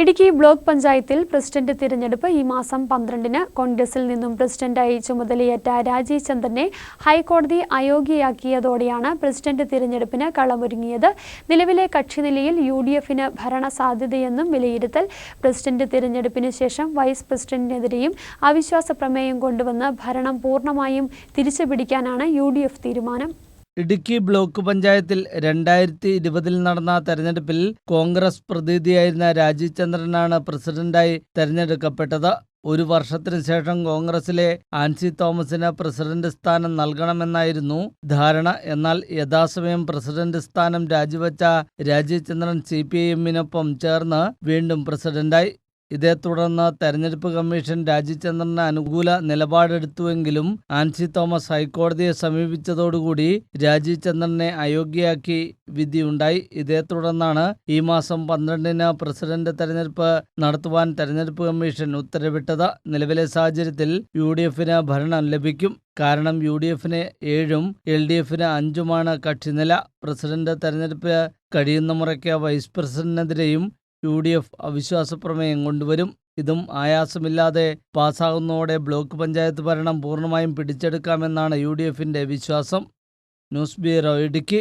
Idukki block പഞ്ചായത്തിൽ president തിരഞ്ഞെടുപ്പ് ഈ മാസം പന്ത്രണ്ടിന് കോൺഗ്രസിൽ നിന്നും പ്രസിഡന്റായി ചുമതലയേറ്റ രാജീവ് ചന്ദ്രനെ ഹൈക്കോടതി അയോഗ്യയാക്കിയതോടെയാണ് പ്രസിഡന്റ് തിരഞ്ഞെടുപ്പിന് കളമൊരുങ്ങിയത്. നിലവിലെ കക്ഷിനിലയിൽ യു ഡി എഫിന് ഭരണ സാധ്യതയെന്നും വിലയിരുത്തൽ. പ്രസിഡന്റ് തിരഞ്ഞെടുപ്പിന് ശേഷം വൈസ് പ്രസിഡന്റിനെതിരെയും അവിശ്വാസ പ്രമേയം കൊണ്ടുവന്ന് ഭരണം പൂർണമായും തിരിച്ചുപിടിക്കാനാണ് യു തീരുമാനം. ഇടുക്കി ബ്ലോക്ക് പഞ്ചായത്തിൽ രണ്ടായിരത്തി ഇരുപതിൽ നടന്ന തെരഞ്ഞെടുപ്പിൽ കോൺഗ്രസ് പ്രതിനിധിയായിരുന്ന രാജീവ് ചന്ദ്രനാണ് പ്രസിഡന്റായി തെരഞ്ഞെടുക്കപ്പെട്ടത്. ഒരു വർഷത്തിനു ശേഷം കോൺഗ്രസിലെ ആൻസി തോമസിന് പ്രസിഡന്റ് സ്ഥാനം നൽകണമെന്നായിരുന്നു ധാരണ. എന്നാൽ യഥാസമയം പ്രസിഡന്റ് സ്ഥാനം രാജിവെച്ച Rajeev Chandran C P I എമ്മിനൊപ്പം ചേർന്ന് വീണ്ടും പ്രസിഡന്റായി. ഇതേ തുടർന്ന് തെരഞ്ഞെടുപ്പ് കമ്മീഷൻ രാജീവ്ചന്ദ്രന് അനുകൂല നിലപാടെടുത്തുവെങ്കിലും ആൻസി തോമസ് ഹൈക്കോടതിയെ സമീപിച്ചതോടുകൂടി രാജീവ് ചന്ദ്രനെ അയോഗ്യയാക്കി വിധിയുണ്ടായി. ഇതേ തുടർന്നാണ് ഈ മാസം പന്ത്രണ്ടിന് പ്രസിഡന്റ് തെരഞ്ഞെടുപ്പ് നടത്തുവാൻ തെരഞ്ഞെടുപ്പ് കമ്മീഷൻ ഉത്തരവിട്ടത്. നിലവിലെ സാഹചര്യത്തിൽ യു ഡി എഫിന് ഭരണം ലഭിക്കും. കാരണം യു ഡി എഫിന് ഏഴും എൽ ഡി എഫിന് അഞ്ചുമാണ് കക്ഷിനില. പ്രസിഡന്റ് തെരഞ്ഞെടുപ്പ് കഴിയുന്ന മുറയ്ക്ക് വൈസ് പ്രസിഡന്റിനെതിരെയും യു ഡി എഫ് അവിശ്വാസ പ്രമേയം കൊണ്ടുവരും. ഇതും ആയാസമില്ലാതെ പാസ്സാകുന്നതോടെ ബ്ലോക്ക് പഞ്ചായത്ത് ഭരണം പൂർണമായും പിടിച്ചെടുക്കാമെന്നാണ് യു ഡി എഫിന്റെ വിശ്വാസം. News bureau Idukki.